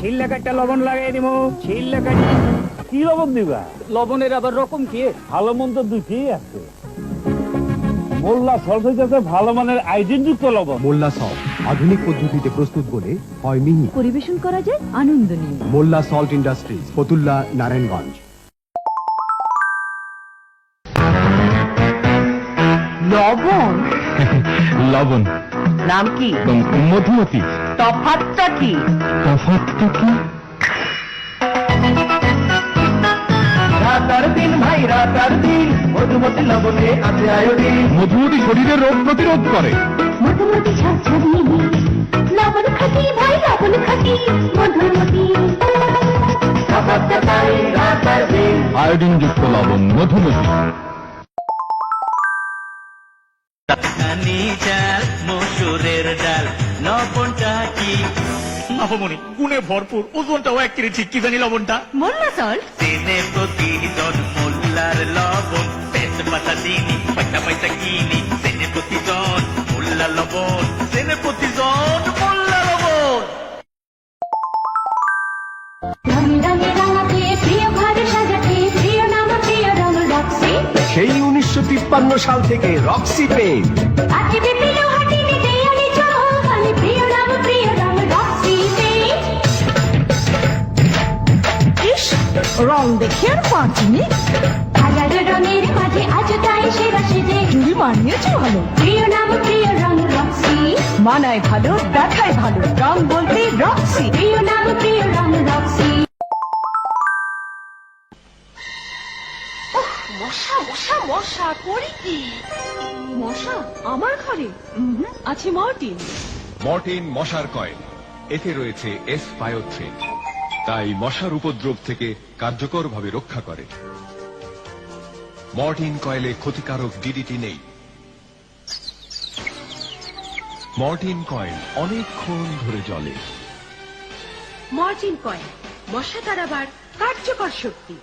ছিল্লা কাটটা লবণ লাগাই দিব ছিল্লা কাট কি লবণ দিবা? লবণের আবার রকম কি? ভালো মন্দ দুইটি আছে। মোল্লা সল্ট হইতেছে ভালো মানের লবণ। মোল্লা সল্ট আধুনিক পদ্ধতিতে প্রস্তুত বলে হয় মিহি। পরিবেশন করা যায় আনন্দ নিয়ে মোল্লা সল্ট ইন্ডাস্ট্রিজ ফতুল্লা নারায়ণগঞ্জ। লবণ? লবণ। নাম কি? মধুমতি। তফাতটা কি? তফাৎটা কি? রাতার দিন ভাই রাতার দিন মধুমতি লবণে আছে আয়োডিন। মধুমতি শরীরের রোগ প্রতিরোধ করে। মধুমতি ঝরঝরি লবণ খাটি ভাই লবণ খাটি মধুমতি। আয়োডিন যুক্ত লবণ মধুমতি। মসুরের ডাল। লবণটা কি? নবমণি গুণে ভরপুর ওজনটাও এক কেজি ঠিক কি জানি লবণটা? মোল্লা সল্ট দিনে প্রতিজন মোল্লার লবণ পেট পাতা দিনি পয়সা পয়সা কিনি দিনে প্রতিজন মোল্লা লবণ দিনে প্রতিজন মোল্লা লবণ। রঙে রঙে রাঙাতে প্রিয় ঘর সাজাতে প্রিয় নাম প্রিয় রঙ রক্সি। সেই উনিশশো তিপ্পান্ন সাল থেকে রক্সি পেইন্ট আজকে রং দেখে আর পাঁচিনি হাজার রঙের মাঝে আজ তাই সেরা সেজে চুরি মানিয়েছে ভালো। প্রিয় নাম প্রিয় রঙ রক্সি। মানায় ভালো দেখায় ভালো। রং বলতে রক্সি। প্রিয় নাম প্রিয় রঙ রক্সি। মশা মশা মশা করি কি? মশা আমার ঘরে? আছে মর্টিন। মর্টিন মশার কয়েল। এতে রয়েছে এস বায়োথ্রেন তাই মশার উপদ্রব থেকে কার্যকরভাবে রক্ষা করে। মর্টিন কয়েলে ক্ষতিকারক ডিডিটি নেই। মর্টিন কয়েল অনেকক্ষণ ধরে জ্বলে। মর্টিন কয়েন মশা তাড়াবার কার্যকর শক্তি।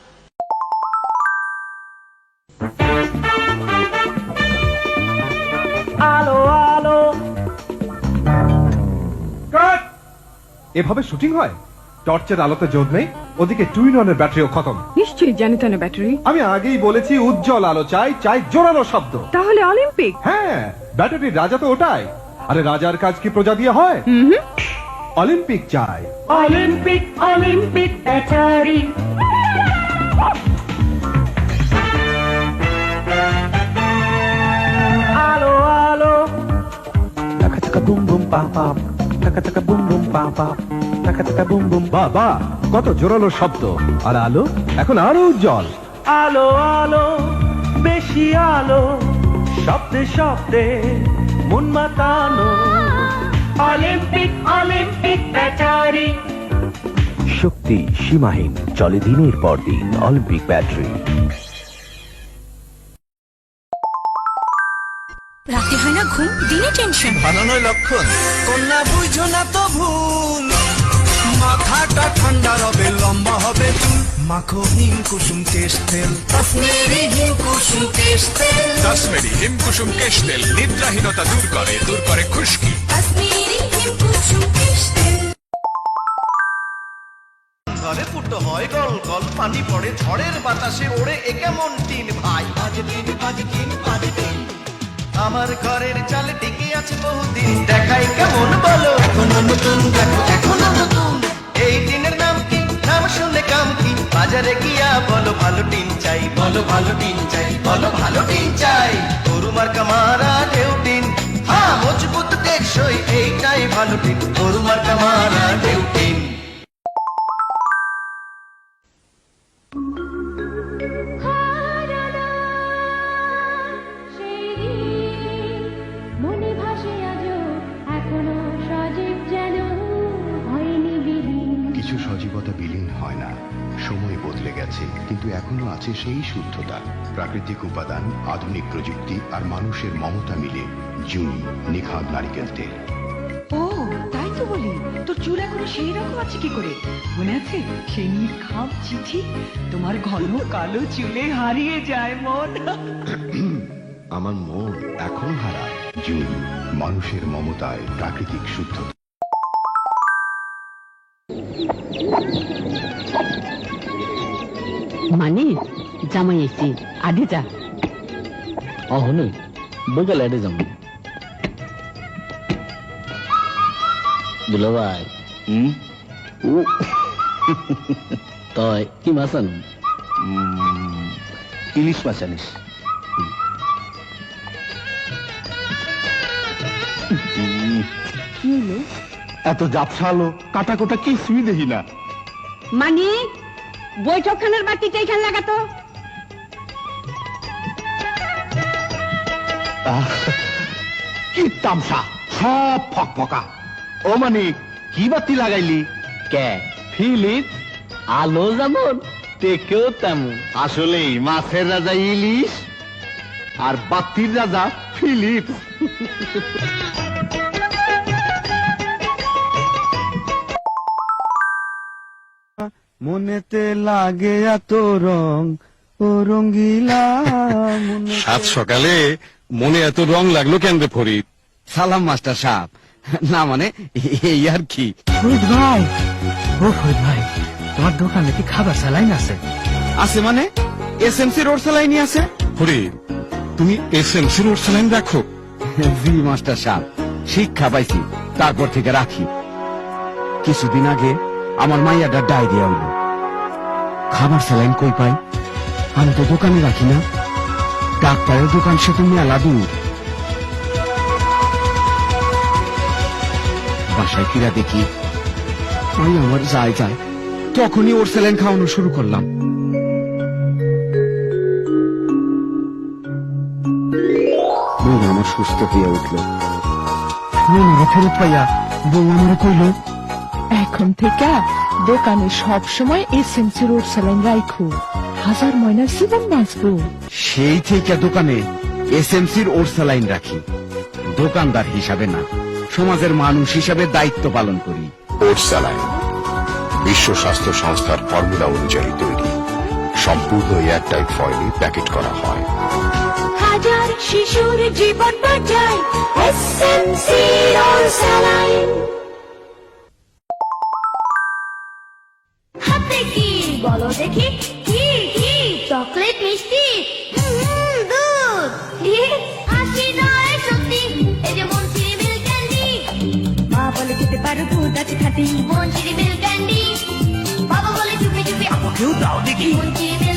আলো আলো। এভাবে শুটিং হয়? টর্চের আলোতে জোর নেই ওদিকে টুইন অনের ব্যাটারিও খতম। নিশ্চয়ই জানি তো না ব্যাটারি। আমি আগেই বলেছি উজ্জ্বল আলো চাই চাই জোরালো শব্দ। তাহলে অলিম্পিক? হ্যাঁ ব্যাটারির রাজা তো ওটাই। আরে রাজার কাজ কি প্রজা দিয়ে হয়? অলিম্পিক চাই। Olympic Olympic battery. আলো আলো। টাকা টাকা বুম বুম পা পা টাকা টাকা বুম বুম পা পা টাকা বুম বুম। বা বা কত জোরালো শব্দ। আর আলো? এখন আরও উজ্জ্বল। আলো আলো বেশি আলো শব্দে শব্দে মন মাতানো। অলিম্পিক অলিম্পিক ব্যাটারি শক্তি সীমাহীন চলে দিনের পর দিন অলিম্পিক ব্যাটারি। রাতে হয় না ঘুম? দিনে টেনশন। নয় লক্ষণ? কন্যা বুঝো না তো ভুল। মাথাটা ঠান্ডা রবে লম্বা হবে চুল। মাখো হিম কুসুম কেশ তেল। কাশ্মীরি হিম কুসুম কেশ তেল। কাশ্মীরি হিমকুসুম কেশ তেল নিদ্রাহীনতা দূর করে দূর করে খুশকি। কাশ্মীরি হিম কুসুম কেশ তেল। ঘরে ফুটো হয় গল গল পানি পড়ে ঝড়ের বাতাসে ওড়ে এ কেমন টিন ভাই? বাজে টিন বাজে টিন বাজে টিন। আমার ঘরের চালে টিকে আছে বহুদিন দেখাই কেমন বলো ভালো টিম চাই, বলো ভালো টিন চাই, বলো ভালো টিম চাই। গরু মার্কা মারা ঢেউ টিন। হ্যাঁ মজবুত টেকসই, এইটাই ভালো টিম গরু মার্কা মারা ঢেউ গেছে কিন্তু এখনও আছে সেই শুদ্ধতা। প্রাকৃতিক উপাদান আধুনিক প্রযুক্তি আর মানুষের মমতা মিলে জুনি নিখাদ নারিকেল তেল। ও তাই তো বলি। তোর চুল এখনও সেই রকম আছে কি করে? মনে আছে? সেই খাম চিঠি? তোমার ঘন কালো চুলে হারিয়ে যায় মন। আমার মন এখনও হারায় জুনি মানুষের মমতায় প্রাকৃতিক শুদ্ধতা। জামাই এসে আডে যা অহনু বইকালে এটে যাব দুলো ভাই হুম? তয় কি মাছ আন ইলিশ মাছ আনিস। এত জাপসালো কাটা কোটা কিছুই দেখি না। মানে? বৈঠকখানার বাতিটা এখানে লাগাতো? কি তামসা? সব ফক ফকা ও মানে কি বাতি লাগাইলি? কে? ফিলিপ। আলো যেমন টেকেও তেমন। আসলে মাছের রাজা ইলিশ আর বাতির রাজা ফিলিপ। মনেতে লাগে এত রং ও রঙ্গিলা সাত সকালে মনে এত রং লাগল কেন রে ফরিদ সালাম মাস্টার সাহেব। না মানে এই আর কি? ফরিদ ভাই ও ফরিদ ভাই তোমার দোকানে কি খাবার স্যালাইন আছে? আছে মানে? এস এম সি রোড সেলাইনি আছে। ফরিদ তুমি S M C road saline রাখো জি মাস্টার সাহেব শিক্ষা পাইছি তারপর থেকে রাখি। কিছুদিন আগে আমার মাইয়াটা ডায়রিয়া হইল খাবার স্যালাইন কই পাই? আমি তো দোকানে রাখি না। ডাক্তারের দোকান সে তো মেলা দূর। বাসায় ফিরা দেখি আমি আমার যায় যায়। তখনই ওর স্যালাইন খাওয়ানো শুরু করলাম। মন আমার সুস্থ হয়ে উঠল। মনে ফেরত পাইয়া বউ আমার কইল এখন থেকে দোকানে সব সময় এসএমসি ওর স্যালাইন রাখো হাজার ময়নার জীবন বাঁচবো। সেই থেকে দোকানে এসএমসির ওর স্যালাইন রাখি। দোকানদার হিসাবে না সমাজের মানুষ হিসাবে দায়িত্ব পালন করি। ওর স্যালাইন বিশ্ব স্বাস্থ্য সংস্থার ফর্মুলা অনুযায়ী তৈরি। সম্পূর্ণ এয়ারটাইট ফয়েলে প্যাকেট করা হয়। হাজার শিশুর জীবন বাঁচায় এসএমসি স্যালাইন। হাতে কি বলো দেখি? পারো ভূত আছে খাটি। মনচিরি মিল্ক ক্যান্ডি বাবা বলে চুপি চুপি। আমাকেও দাও দেখি। মনচিরি